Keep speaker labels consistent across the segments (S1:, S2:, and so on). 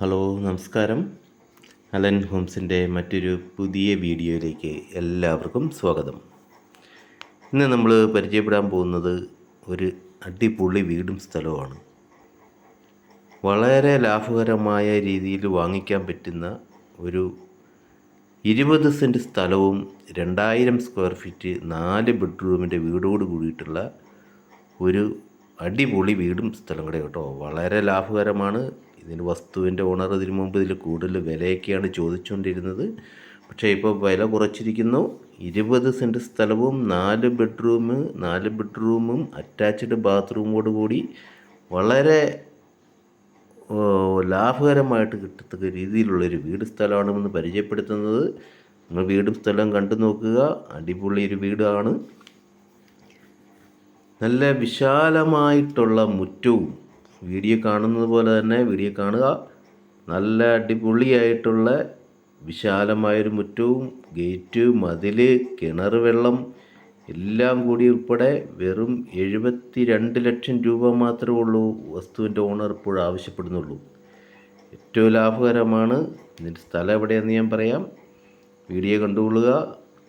S1: Hello നമസ്കാരം. Allen ഹോംസിന്റെ മറ്റൊരു പുതിയ വീഡിയോയിലേക്ക് എല്ലാവർക്കും സ്വാഗതം. ഇന്ന് നമ്മൾ പരിചയപ്പെടാൻ പോകുന്നത് ഒരു അടിപൊളി വീടും സ്ഥലവുമാണ്. വളരെ ലാഭകരമായ രീതിയിൽ വാങ്ങിക്കാൻ പറ്റുന്ന ഒരു ഇരുപത് സെന്റ് സ്ഥലവും രണ്ടായിരം സ്ക്വയർ ഫീറ്റ് നാല് ബെഡ്റൂമിന്റെ വീടോട് കൂടിയിട്ടുള്ള ഒരു അടിപൊളി വീടും സ്ഥലം കൂടെ കേട്ടോ. വളരെ ലാഭകരമാണ്. ഇതിന് വസ്തുവിന്റെ ഓണർ ഇതിനു മുമ്പ് ഇതിൽ കൂടുതൽ വിലയൊക്കെയാണ് ചോദിച്ചുകൊണ്ടിരുന്നത്. പക്ഷേ ഇപ്പോൾ വില കുറച്ചിരിക്കുന്നു. ഇരുപത് സെന്റ് സ്ഥലവും നാല് ബെഡ്റൂം നാല് ബെഡ്റൂമും അറ്റാച്ച്ഡ് ബാത്റൂമോട് കൂടി വളരെ ലാഭകരമായിട്ട് കിട്ടത്തക്ക രീതിയിലുള്ളൊരു വീട് സ്ഥലമാണെന്ന് പരിചയപ്പെടുത്തുന്നത്. നിങ്ങൾ വീടും സ്ഥലം കണ്ടു നോക്കുക. അടിപൊളി ഒരു വീടാണ്. നല്ല വിശാലമായിട്ടുള്ള മുറ്റവും വീഡിയോ കാണുന്നത് പോലെ തന്നെ വീഡിയോ കാണുക. നല്ല അടിപൊളിയായിട്ടുള്ള വിശാലമായൊരു മുറ്റവും ഗേറ്റ് മതിൽ കിണർ വെള്ളം എല്ലാം കൂടി ഉൾപ്പെടെ വെറും എഴുപത്തി രണ്ട് ലക്ഷം രൂപ മാത്രമേ ഉള്ളൂ വസ്തുവിന്റെ ഓണർ ഇപ്പോൾ ആവശ്യപ്പെടുന്നുള്ളൂ. ഏറ്റവും ലാഭകരമാണ് ഇതിന്റെ സ്ഥലം എവിടെയെന്ന് ഞാൻ പറയാം. വീഡിയോ കണ്ടുകൊള്ളുക.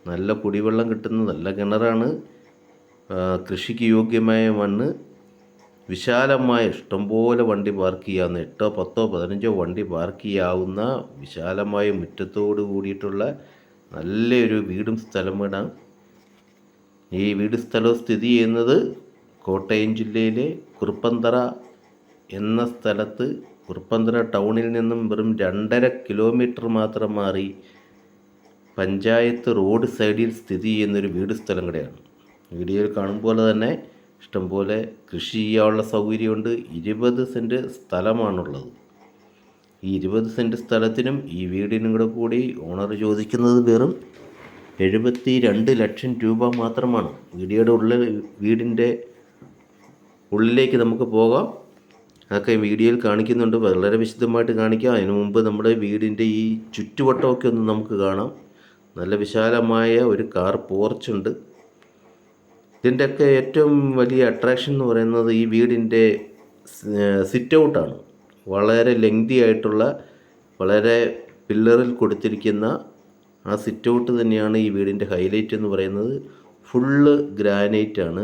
S1: നല്ല കുടിവെള്ളം കിട്ടുന്ന നല്ല കിണറാണ്. കൃഷിക്ക് യോഗ്യമായ മണ്ണ് വിശാലമായ ഇഷ്ടംപോലെ വണ്ടി പാർക്ക് ചെയ്യാവുന്ന എട്ടോ പത്തോ പതിനഞ്ചോ വണ്ടി പാർക്ക് ചെയ്യാവുന്ന വിശാലമായ മുറ്റത്തോട് കൂടിയിട്ടുള്ള നല്ലൊരു വീടും സ്ഥലം വേണം ഈ വീട് സ്ഥലവും സ്ഥിതി ചെയ്യുന്നത് കോട്ടയം ജില്ലയിലെ കുറുപ്പന്തറ എന്ന സ്ഥലത്ത് കുറുപ്പന്തറ ടൗണിൽ നിന്നും വെറും രണ്ടര കിലോമീറ്റർ മാത്രം മാറി പഞ്ചായത്ത് റോഡ് സൈഡിൽ സ്ഥിതി ചെയ്യുന്നൊരു വീട് സ്ഥലം കൂടെയാണ്. വീഡിയോയിൽ കാണുമ്പോൾ തന്നെ ഇഷ്ടംപോലെ കൃഷി ചെയ്യാനുള്ള സൗകര്യമുണ്ട്. ഇരുപത് സെന്റ് സ്ഥലമാണുള്ളത്. ഈ ഇരുപത് സെന്റ് സ്ഥലത്തിനും ഈ വീടിനും കൂടെ കൂടി ഓണർ ചോദിക്കുന്നത് വെറും എഴുപത്തി രണ്ട് ലക്ഷം രൂപ മാത്രമാണ്. വീടിയുടെ ഉള്ളിൽ വീടിന്റെ ഉള്ളിലേക്ക് നമുക്ക് പോകാം. അതൊക്കെ വീഡിയോയിൽ കാണിക്കുന്നുണ്ട്. വളരെ വിശദമായിട്ട് കാണിക്കാം. അതിനു മുമ്പ് നമ്മുടെ വീടിന്റെ ഈ ചുറ്റുവട്ടമൊക്കെ ഒന്ന് നമുക്ക് കാണാം. നല്ല വിശാലമായ ഒരു കാർ പോർച്ചുണ്ട്. ഇതിന്റെയൊക്കെ ഏറ്റവും വലിയ അട്രാക്ഷൻ എന്ന് പറയുന്നത് ഈ വീടിന്റെ സിറ്റ് ഔട്ടാണ് വളരെ ലെങ്തി ആയിട്ടുള്ള വളരെ പില്ലറിൽ കൊടുത്തിരിക്കുന്ന ആ സിറ്റ് ഔട്ട് തന്നെയാണ് ഈ വീടിന്റെ ഹൈലൈറ്റ് എന്ന് പറയുന്നത്. ഫുള്ള് ഗ്രാനൈറ്റ് ആണ്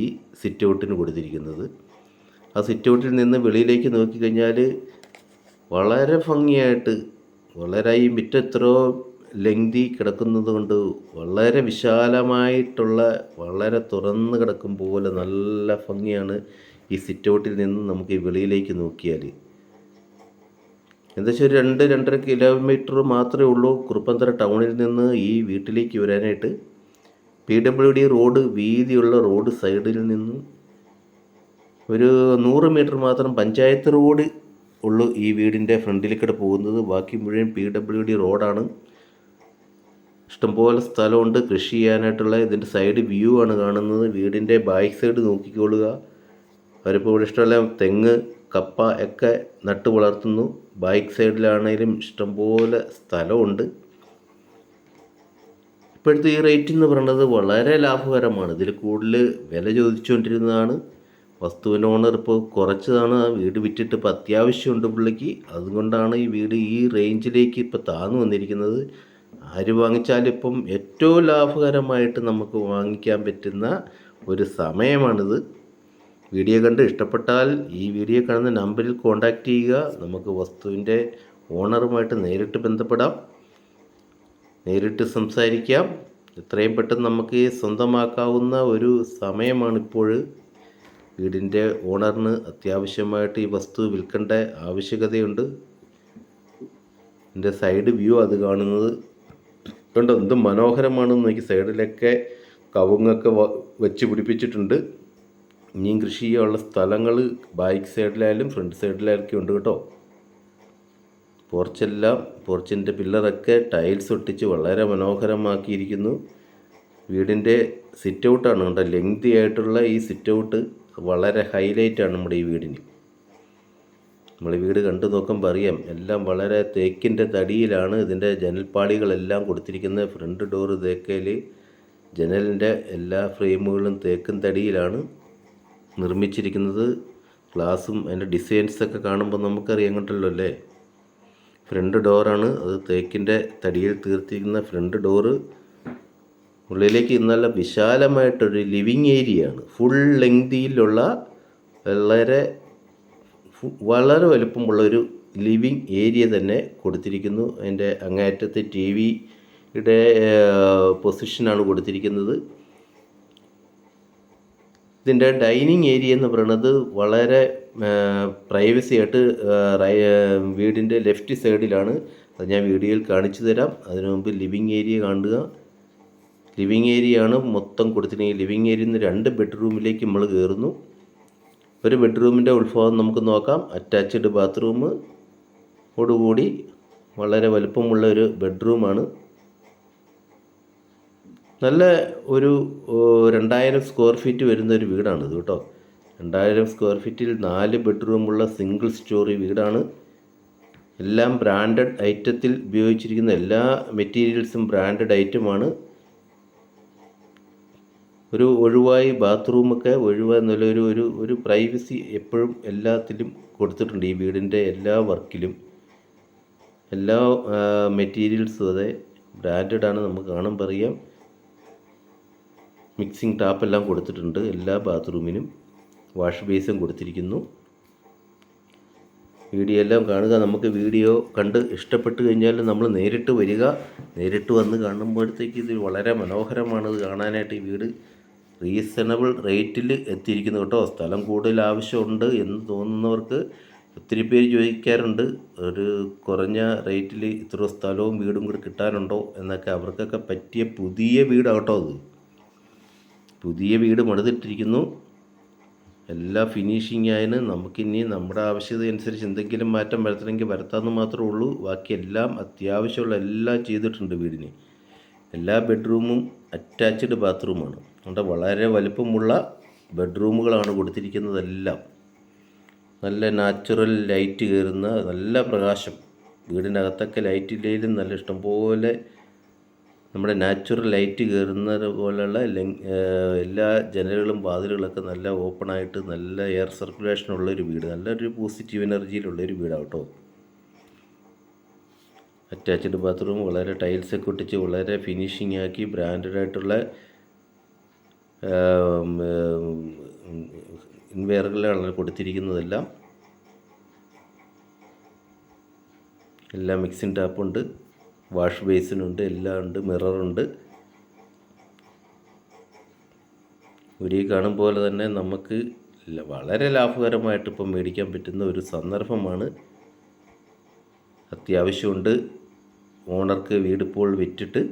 S1: ഈ സിറ്റ് ഔട്ടിന് കൊടുത്തിരിക്കുന്നത്. ആ സിറ്റ് ഔട്ടിൽ നിന്ന് വെളിയിലേക്ക് നോക്കിക്കഴിഞ്ഞാൽ വളരെ ഭംഗിയായിട്ട് വളരെ ഈ മിറ്റം ലെങ്തി കിടക്കുന്നത് കൊണ്ട് വളരെ വിശാലമായിട്ടുള്ള വളരെ തുറന്ന് കിടക്കും പോലെ നല്ല ഭംഗിയാണ് ഈ സിറ്റ് ഔട്ടിൽ നിന്ന് നമുക്ക് ഈ വെളിയിലേക്ക് നോക്കിയാൽ. എന്താ വെച്ചാൽ രണ്ട് രണ്ടര കിലോമീറ്റർ മാത്രമേ ഉള്ളൂ കുറുപ്പന്തറ ടൗണിൽ നിന്ന് ഈ വീട്ടിലേക്ക് വരാനായിട്ട്. പി ഡബ്ല്യു ഡി റോഡ് വീതിയുള്ള റോഡ് സൈഡിൽ നിന്നും ഒരു നൂറ് മീറ്റർ മാത്രം പഞ്ചായത്ത് റോഡ് ഉള്ളൂ ഈ വീടിന്റെ ഫ്രണ്ടിലേക്കൂടെ പോകുന്നത്. ബാക്കി മുഴുവൻ പി ഡബ്ല്യു ഡി റോഡാണ്. ഇഷ്ടംപോലെ സ്ഥലമുണ്ട്. കൃഷി ചെയ്യാനായിട്ടുള്ള ഇതിന്റെ സൈഡ് വ്യൂ ആണ് കാണുന്നത്. വീടിന്റെ ബാക്ക് സൈഡ് നോക്കിക്കൊള്ളുക. അവരിപ്പോൾ ഇവിടെ ഇഷ്ടമുള്ള തെങ്ങ് കപ്പ ഒക്കെ നട്ട് വളർത്തുന്നു. ബാക്ക് സൈഡിലാണെങ്കിലും ഇഷ്ടംപോലെ സ്ഥലമുണ്ട്. ഇപ്പോഴത്തെ ഈ റേറ്റ് എന്ന് പറയുന്നത് വളരെ ലാഭകരമാണ്. ഇതിൽ കൂടുതൽ വില ചോദിച്ചുകൊണ്ടിരുന്നതാണ്. വസ്തുവിന്റെ ഓണർ ഇപ്പോൾ കുറച്ചതാണ് ആ വീട് വിറ്റിട്ട് ഇപ്പോൾ അത്യാവശ്യമുണ്ട് പുള്ളിക്ക്. അതുകൊണ്ടാണ് ഈ വീട് ഈ റേഞ്ചിലേക്ക് ഇപ്പോൾ താന്നു വന്നിരിക്കുന്നത്. ആര് വാങ്ങിച്ചാലും ഇപ്പം ഏറ്റവും ലാഭകരമായിട്ട് നമുക്ക് വാങ്ങിക്കാൻ പറ്റുന്ന ഒരു സമയമാണിത്. വീഡിയോ കണ്ട് ഇഷ്ടപ്പെട്ടാൽ ഈ വീഡിയോ കാണുന്ന നമ്പറിൽ കോൺടാക്റ്റ് ചെയ്യുക. നമുക്ക് വസ്തുവിന്റെ ഓണറുമായിട്ട് നേരിട്ട് ബന്ധപ്പെടാം. നേരിട്ട് സംസാരിക്കാം. എത്രയും പെട്ടെന്ന് നമുക്ക് സ്വന്തമാക്കാവുന്ന ഒരു സമയമാണിപ്പോൾ. വീടിന്റെ ഓണറിന് അത്യാവശ്യമായിട്ട് ഈ വസ്തു വിൽക്കേണ്ട ആവശ്യകതയുണ്ട്. എന്റെ സൈഡ് വ്യൂ അത് കാണുന്നത് കണ്ടോ എന്ത് മനോഹരമാണെന്ന് എനിക്ക് സൈഡിലൊക്കെ കവുങ്ങൊക്കെ വെച്ച് പിടിപ്പിച്ചിട്ടുണ്ട്. ഇനിയും കൃഷി ചെയ്യാനുള്ള സ്ഥലങ്ങൾ ബാക്ക് സൈഡിലായാലും ഫ്രണ്ട് സൈഡിലായിരിക്കും ഉണ്ട് കേട്ടോ. പോർച്ചെല്ലാം പോർച്ചിന്റെ പില്ലറൊക്കെ ടൈൽസ് ഒട്ടിച്ച് വളരെ മനോഹരമാക്കിയിരിക്കുന്നു. വീടിന്റെ സിറ്റ് ഔട്ടാണ് കണ്ടോ ലെങ്തി ആയിട്ടുള്ള ഈ സിറ്റ് ഔട്ട് വളരെ ഹൈലൈറ്റാണ് നമ്മുടെ ഈ വീടിന്. നമ്മൾ വീട് കണ്ടു നോക്കുമ്പോൾ അറിയാം. എല്ലാം വളരെ തേക്കിന്റെ തടിയിലാണ് ഇതിന്റെ ജനൽപ്പാളികളെല്ലാം കൊടുത്തിരിക്കുന്നത്. ഫ്രണ്ട് ഡോറ് തേക്കയിൽ ജനലിന്റെ എല്ലാ ഫ്രെയിമുകളും തേക്കും തടിയിലാണ് നിർമ്മിച്ചിരിക്കുന്നത്. ഗ്ലാസും അതിന്റെ ഡിസൈൻസൊക്കെ കാണുമ്പോൾ നമുക്കറിയാം കണ്ടല്ലോ അല്ലേ? ഫ്രണ്ട് ഡോറാണ് അത് തേക്കിന്റെ തടിയിൽ തീർത്തിരിക്കുന്ന ഫ്രണ്ട് ഡോറ്. ഉള്ളിലേക്ക് നല്ല വിശാലമായിട്ടൊരു ലിവിങ് ഏരിയയാണ്. ഫുൾ ലെങ്തിയിലുള്ള വളരെ വളരെ വലുപ്പമുള്ളൊരു ലിവിങ് ഏരിയ തന്നെ കൊടുത്തിരിക്കുന്നു. അതിന്റെ അങ്ങേയറ്റത്തെ ടി വിയുടെ പൊസിഷനാണ് കൊടുത്തിരിക്കുന്നത്. ഇതിന്റെ ഡൈനിങ് ഏരിയ എന്ന് പറയുന്നത് വളരെ പ്രൈവസി ആയിട്ട് വീടിന്റെ ലെഫ്റ്റ് സൈഡിലാണ്. അത് ഞാൻ വീഡിയോയിൽ കാണിച്ചു തരാം. അതിനു മുമ്പ് ലിവിങ് ഏരിയ കാണുക. ലിവിങ് ഏരിയ ആണ് മൊത്തം കൊടുത്തിരിക്കുന്നത്. ലിവിങ് ഏരിയയിൽ നിന്ന് രണ്ട് ബെഡ്റൂമിലേക്ക് നമ്മൾ കയറുന്നു. ഒരു ബെഡ്റൂമിന്റെ ഉത്ഭവം നമുക്ക് നോക്കാം. അറ്റാച്ച്ഡ് ബാത്റൂമ് ഓടുകൂടി വളരെ വലുപ്പമുള്ള ഒരു ബെഡ്റൂമാണ് നല്ല ഒരു രണ്ടായിരം സ്ക്വയർ ഫീറ്റ് വരുന്ന ഒരു വീടാണ് ഇത് കേട്ടോ. രണ്ടായിരം സ്ക്വയർ ഫീറ്റിൽ നാല് ബെഡ്റൂമുള്ള സിംഗിൾ സ്റ്റോറി വീടാണ്. എല്ലാം ബ്രാൻഡഡ് ഐറ്റത്തിൽ ഉപയോഗിച്ചിരിക്കുന്ന എല്ലാ മെറ്റീരിയൽസും ബ്രാൻഡഡ് ഐറ്റമാണ് ഒരു ഒഴിവായി ബാത്റൂമൊക്കെ ഒഴിവായി നല്ല ഒരു ഒരു പ്രൈവസി എപ്പോഴും എല്ലാത്തിലും കൊടുത്തിട്ടുണ്ട്. ഈ വീടിന്റെ എല്ലാ വർക്കിലും എല്ലാ മെറ്റീരിയൽസും അതെ ആണ് നമുക്ക് കാണുമ്പോൾ അറിയാം മിക്സിംഗ് ടാപ്പെല്ലാം കൊടുത്തിട്ടുണ്ട് എല്ലാ ബാത്റൂമിനും വാഷ് ബേസും കൊടുത്തിരിക്കുന്നു. വീഡിയോ എല്ലാം കാണുക. നമുക്ക് വീഡിയോ കണ്ട് ഇഷ്ടപ്പെട്ട് കഴിഞ്ഞാൽ നമ്മൾ നേരിട്ട് വരിക. നേരിട്ട് വന്ന് കാണുമ്പോഴത്തേക്ക് ഇത് വളരെ മനോഹരമാണ്. ഇത് കാണാനായിട്ട് ഈ വീട് റീസണബിൾ റേറ്റിൽ എത്തിയിരിക്കുന്നു കേട്ടോ. സ്ഥലം കൂടുതൽ ആവശ്യമുണ്ട് എന്ന് തോന്നുന്നവർക്ക് ഒത്തിരി പേര് ചോദിക്കാറുണ്ട്. ഒരു കുറഞ്ഞ റേറ്റിൽ ഇത്ര സ്ഥലവും വീടും കൂടി കിട്ടാനുണ്ടോ എന്നൊക്കെ അവർക്കൊക്കെ പറ്റിയ പുതിയ വീടാട്ടോ അത്. പുതിയ വീട് പണിതിട്ടിരിക്കുന്നു എല്ലാ ഫിനിഷിങ് ആയതിന് നമുക്കിനി നമ്മുടെ ആവശ്യത അനുസരിച്ച് എന്തെങ്കിലും മാറ്റം വരുത്തണമെങ്കിൽ വരുത്താമെന്ന് മാത്രമേ ഉള്ളൂ. ബാക്കി എല്ലാം അത്യാവശ്യമുള്ള എല്ലാം ചെയ്തിട്ടുണ്ട് വീടിന്. എല്ലാ ബെഡ്റൂമും അറ്റാച്ച്ഡ് ബാത്റൂമാണ്. അതുകൊണ്ട് വളരെ വലുപ്പമുള്ള ബെഡ്റൂമുകളാണ് കൊടുത്തിരിക്കുന്നതെല്ലാം. നല്ല നാച്ചുറൽ ലൈറ്റ് കയറുന്ന നല്ല പ്രകാശം. വീടിനകത്തൊക്കെ ലൈറ്റ് ഇല്ലെങ്കിലും നല്ല ഇഷ്ടംപോലെ നമ്മുടെ നാച്ചുറൽ ലൈറ്റ് കയറുന്നത് പോലെയുള്ള എല്ലാ ജനലുകളും വാതിലുകളൊക്കെ നല്ല ഓപ്പണായിട്ട് നല്ല എയർ സർക്കുലേഷൻ ഉള്ളൊരു വീട്. നല്ലൊരു പോസിറ്റീവ് എനർജിയിലുള്ളൊരു വീടാണ് കേട്ടോ. അറ്റാച്ച്ഡ് ബാത്റൂം വളരെ ടൈൽസൊക്കെ ഒട്ടിച്ച് വളരെ ഫിനിഷിംഗ് ആക്കി ബ്രാൻഡഡ് ആയിട്ടുള്ള ഇൻവെയറുകളാണ് കൊടുത്തിരിക്കുന്നതെല്ലാം. എല്ലാം മിക്സിംഗ് ടാപ്പുണ്ട് വാഷ് ബേസിനുണ്ട് എല്ലാം ഉണ്ട് മിററുണ്ട് ഒരു കാണും പോലെ തന്നെ നമുക്ക് വളരെ ലാഭകരമായിട്ട് ഇപ്പം മേടിക്കാൻ പറ്റുന്ന ഒരു സന്ദർഭമാണ്. അത്യാവശ്യമുണ്ട്. ഓണർക്ക് വീട് ഇപ്പോൾ വിറ്റിട്ട്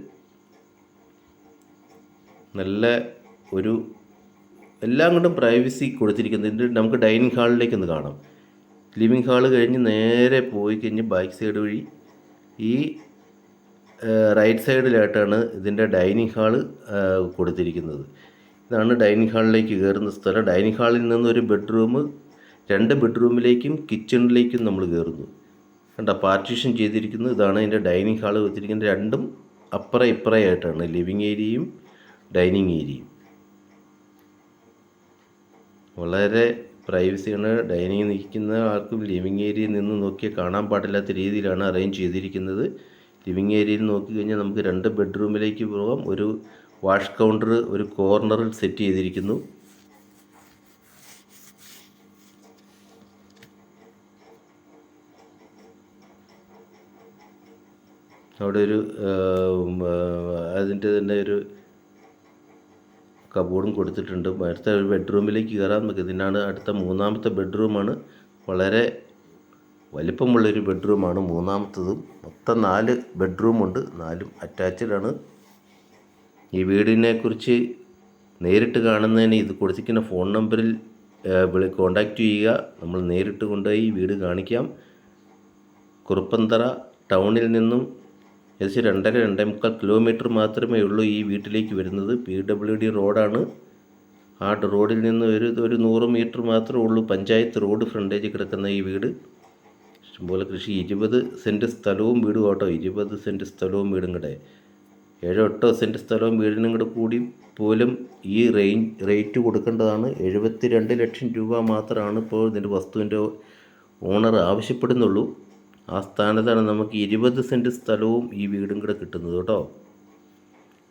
S1: നല്ല ഒരു എല്ലാം കൊണ്ടും പ്രൈവസി കൊടുത്തിരിക്കുന്നത്. നമുക്ക് ഡൈനിങ് ഹാളിലേക്ക് ഒന്ന് കാണാം. ലിവിങ് ഹാൾ കഴിഞ്ഞ് നേരെ പോയി കഴിഞ്ഞ് ബാക്ക് സൈഡ് വഴി ഈ റൈറ്റ് സൈഡിലായിട്ടാണ് ഇതിന്റെ ഡൈനിങ് ഹാൾ കൊടുത്തിരിക്കുന്നത്. ഇതാണ് ഡൈനിങ് ഹാളിലേക്ക് കയറുന്ന സ്ഥലം. ഡൈനിങ് ഹാളിൽ നിന്ന് ഒരു ബെഡ്റൂം രണ്ട് ബെഡ്റൂമിലേക്കും കിച്ചണിലേക്കും നമ്മൾ കയറുന്നു. കണ്ട പാർട്ടീഷൻ ചെയ്തിരിക്കുന്നത് ഇതാണ് അതിന്റെ ഡൈനിങ് ഹാൾ വെച്ചിരിക്കുന്നത് രണ്ടും അപ്പുറം ഇപ്പുറമായിട്ടാണ് ലിവിങ് ഏരിയയും ഡൈനിങ് ഏരിയയും വളരെ പ്രൈവസിയാണ് ഡൈനിങ് നിൽക്കുന്ന ആർക്കും ലിവിങ് ഏരിയയിൽ നിന്ന് നോക്കിയാൽ കാണാൻ പാടില്ലാത്ത രീതിയിലാണ് അറേഞ്ച് ചെയ്തിരിക്കുന്നത്. ലിവിങ് ഏരിയയിൽ നോക്കി കഴിഞ്ഞാൽ നമുക്ക് രണ്ട് ബെഡ്റൂമിലേക്ക് പോകാം. ഒരു വാഷ് കൗണ്ടർ ഒരു കോർണറിൽ സെറ്റ് ചെയ്തിരിക്കുന്നു. അവിടെ ഒരു അതിന്റെ തന്നെ ഒരു കബോർഡും കൊടുത്തിട്ടുണ്ട്. അടുത്ത ഒരു ബെഡ്റൂമിലേക്ക് കയറാൻ നമുക്ക് ഇതിനാണ് അടുത്ത മൂന്നാമത്തെ ബെഡ്റൂമാണ്. വളരെ വലിപ്പമുള്ളൊരു ബെഡ്റൂമാണ് മൂന്നാമത്തതും. മൊത്തം നാല് ബെഡ്റൂമുണ്ട്. നാലും അറ്റാച്ച്ഡ് ആണ്. ഈ വീടിനെക്കുറിച്ച് നേരിട്ട് കാണുന്നതിന് ഇത് കൊടുത്തിരിക്കുന്ന ഫോൺ നമ്പറിൽ വിളി കോണ്ടാക്റ്റ് ചെയ്യുക. നമ്മൾ നേരിട്ട് കൊണ്ടുപോയി വീട് കാണിക്കാം. കുറുപ്പന്തറ ടൗണിൽ നിന്നും ഏകദേശം രണ്ടര രണ്ടേ മുക്കാൽ കിലോമീറ്റർ മാത്രമേ ഉള്ളൂ ഈ വീട്ടിലേക്ക് വരുന്നത്. പി ഡബ്ല്യു ഡി റോഡാണ്. ആ റോഡിൽ നിന്ന് ഒരു ഒരു നൂറ് മീറ്റർ മാത്രമേ ഉള്ളൂ പഞ്ചായത്ത് റോഡ് ഫ്രണ്ടേജ് കിടക്കുന്ന ഈ വീട്. ഇഷ്ടംപോലെ കൃഷി. ഇരുപത് സെന്റ് സ്ഥലവും വീടും കേട്ടോ. ഇരുപത് സെന്റ് സ്ഥലവും വീടും കൂടെ. ഏഴോ എട്ടോ സെന്റ് സ്ഥലവും വീടിനും കൂടെ കൂടി പോലും ഈ റേഞ്ച് റേറ്റ് കൊടുക്കേണ്ടതാണ്. എഴുപത്തി രണ്ട് ലക്ഷം രൂപ മാത്രമാണ് ഇപ്പോൾ ഇതിന്റെ വസ്തുവിന്റെ ഓണർ ആവശ്യപ്പെടുന്നുള്ളൂ. ആ സ്ഥാനത്താണ് നമുക്ക് ഇരുപത് സെന്റ് സ്ഥലവും ഈ വീടും കൂടെ കിട്ടുന്നത് കേട്ടോ.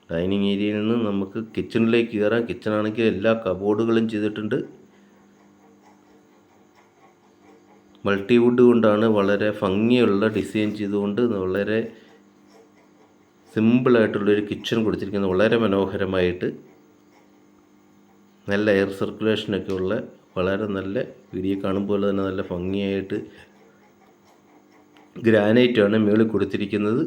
S1: ഡൈനിങ് ഏരിയയിൽ നിന്ന് നമുക്ക് കിച്ചണിലേക്ക് കയറാം. കിച്ചണാണെങ്കിൽ എല്ലാ കബോർഡുകളും ചെയ്തിട്ടുണ്ട്. മൾട്ടിവുഡ് കൊണ്ടാണ് വളരെ ഭംഗിയുള്ള ഡിസൈൻ ചെയ്തുകൊണ്ട് വളരെ സിമ്പിളായിട്ടുള്ളൊരു കിച്ചൺ കൊടുത്തിരിക്കുന്നത്. വളരെ മനോഹരമായിട്ട് നല്ല എയർ സർക്കുലേഷനൊക്കെ ഉള്ള വളരെ നല്ല വീഡിയോ കാണുമ്പോൾ തന്നെ നല്ല ഭംഗിയായിട്ട് ഗ്രാനൈറ്റാണ് മുകളിൽ കൊടുത്തിരിക്കുന്നത്.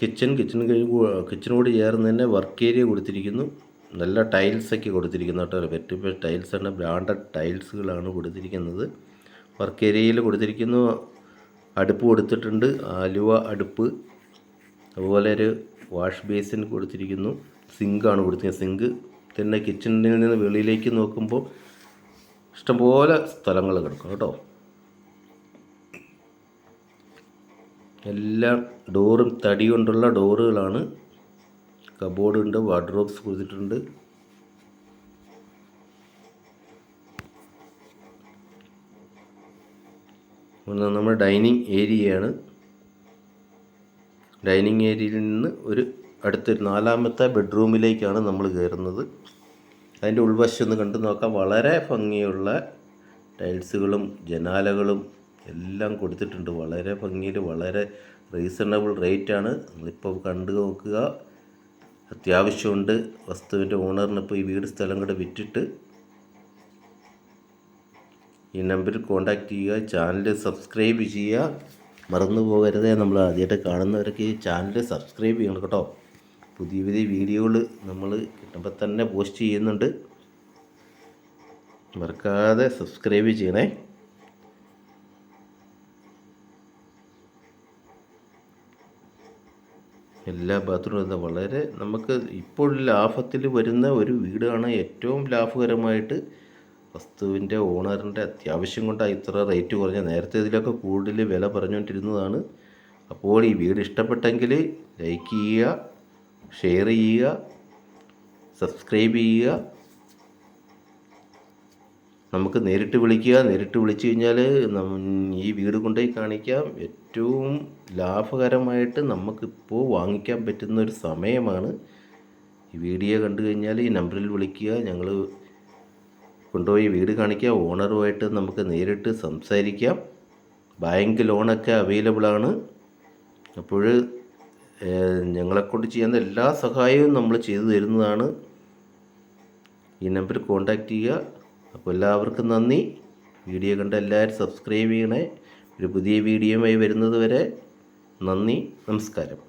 S1: കിച്ചൺ കിച്ചൺ കഴിവ് കിച്ചണോട് ചേർന്ന് തന്നെ വർക്ക് ഏരിയ കൊടുത്തിരിക്കുന്നു. നല്ല ടൈൽസൊക്കെ കൊടുത്തിരിക്കുന്നു കേട്ടോ. വെറ്റിപ്പ ടൈൽസാണ് ബ്രാൻഡഡ് ടൈൽസുകളാണ് കൊടുത്തിരിക്കുന്നത്. വർക്ക് ഏരിയയിൽ കൊടുത്തിരിക്കുന്നു. അടുപ്പ് കൊടുത്തിട്ടുണ്ട്. ആലുവ അടുപ്പ്. അതുപോലെ ഒരു വാഷ് ബേസിൻ കൊടുത്തിരിക്കുന്നു. സിങ്കാണ് കൊടുത്തിരിക്കുന്നത് സിങ്ക് തന്നെ കിച്ചണിൽ നിന്ന് വെളിയിലേക്ക് നോക്കുമ്പോൾ ഇഷ്ടംപോലെ സ്ഥലങ്ങൾ കിടക്കും കേട്ടോ. എല്ലാ ഡോറും തടി കൊണ്ടുള്ള ഡോറുകളാണ്. കബോർഡ് ഉണ്ട് വാർഡ്രോബ്സ് കൊടുത്തിട്ടുണ്ട്. നമ്മുടെ ഡൈനിങ് ഏരിയയാണ്. ഡൈനിങ് ഏരിയയിൽ നിന്ന് ഒരു അടുത്തൊരു നാലാമത്തെ ബെഡ്റൂമിലേക്കാണ് നമ്മൾ കയറുന്നത്. അതിന്റെ ഉൾവശം ഒന്ന് കണ്ടു നോക്കാം. വളരെ ഭംഗിയുള്ള ടൈൽസുകളും ജനാലകളും എല്ലാം കൊടുത്തിട്ടുണ്ട്. വളരെ ഭംഗിയിൽ വളരെ റീസണബിൾ റേറ്റാണ്. നമ്മളിപ്പോൾ കണ്ടു നോക്കുക. അത്യാവശ്യമുണ്ട്. വസ്തുവിന്റെ ഓണറിന് ഇപ്പോൾ ഈ വീട് സ്ഥലം കൂടെ വിറ്റിട്ട് ഈ നമ്പറിൽ കോൺടാക്റ്റ് ചെയ്യുക. ചാനൽ സബ്സ്ക്രൈബ് ചെയ്യുക. മറന്നു പോകരുതേ. നമ്മൾ ആദ്യമായിട്ട് കാണുന്നവരൊക്കെ ഈ ചാനൽ സബ്സ്ക്രൈബ് ചെയ്യണം കേട്ടോ. പുതിയ പുതിയ വീഡിയോകൾ നമ്മൾ കിട്ടുമ്പോൾ തന്നെ പോസ്റ്റ് ചെയ്യുന്നുണ്ട്. മറക്കാതെ സബ്സ്ക്രൈബ് ചെയ്യണേ. എല്ലാ ബാത്റൂമും എന്താ വളരെ നമുക്ക് ഇപ്പോൾ ലാഭത്തിൽ വരുന്ന ഒരു വീടാണ് ഏറ്റവും ലാഭകരമായിട്ട് വസ്തുവിന്റെ ഓണറിന്റെ അത്യാവശ്യം കൊണ്ടാണ് ഇത്ര റേറ്റ് കുറഞ്ഞ നേരത്തെ ഇതിലൊക്കെ കൂടുതൽ വില പറഞ്ഞുകൊണ്ടിരുന്നതാണ്. അപ്പോൾ ഈ വീട് ഇഷ്ടപ്പെട്ടെങ്കിൽ ലൈക്ക് ചെയ്യുക ഷെയർ ചെയ്യുക സബ്സ്ക്രൈബ് ചെയ്യുക. നമുക്ക് നേരിട്ട് വിളിക്കുക. നേരിട്ട് വിളിച്ചു കഴിഞ്ഞാൽ ഈ വീട് കൊണ്ടുപോയി കാണിക്കാം. ഏറ്റവും ലാഭകരമായിട്ട് നമുക്കിപ്പോൾ വാങ്ങിക്കാൻ പറ്റുന്ന ഒരു സമയമാണ്. ഈ വീഡിയോ കണ്ടു കഴിഞ്ഞാൽ ഈ നമ്പറിൽ വിളിക്കുക. ഞങ്ങൾ കൊണ്ടുപോയി വീട് കാണിക്കുക ഓണറുമായിട്ട് നമുക്ക് നേരിട്ട് സംസാരിക്കാം. ബാങ്ക് ലോണൊക്കെ അവൈലബിളാണ് അപ്പോൾ ഞങ്ങളെക്കൊണ്ട് ചെയ്യുന്ന എല്ലാ സഹായവും നമ്മൾ ചെയ്തു തരുന്നതാണ്. ഈ നമ്പർ കോൺടാക്റ്റ് ചെയ്യുക. അപ്പോൾ എല്ലാവർക്കും നന്ദി. വീഡിയോ കണ്ട എല്ലാവരും സബ്സ്ക്രൈബ് ചെയ്യണേ. ഒരു പുതിയ വീഡിയോയുമായി വരുന്നത് വരെ നന്ദി. നമസ്കാരം.